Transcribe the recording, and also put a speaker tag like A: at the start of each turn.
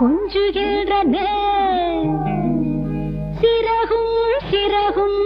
A: கொஞ்சுகின்றன. சிறகும் சிறகும்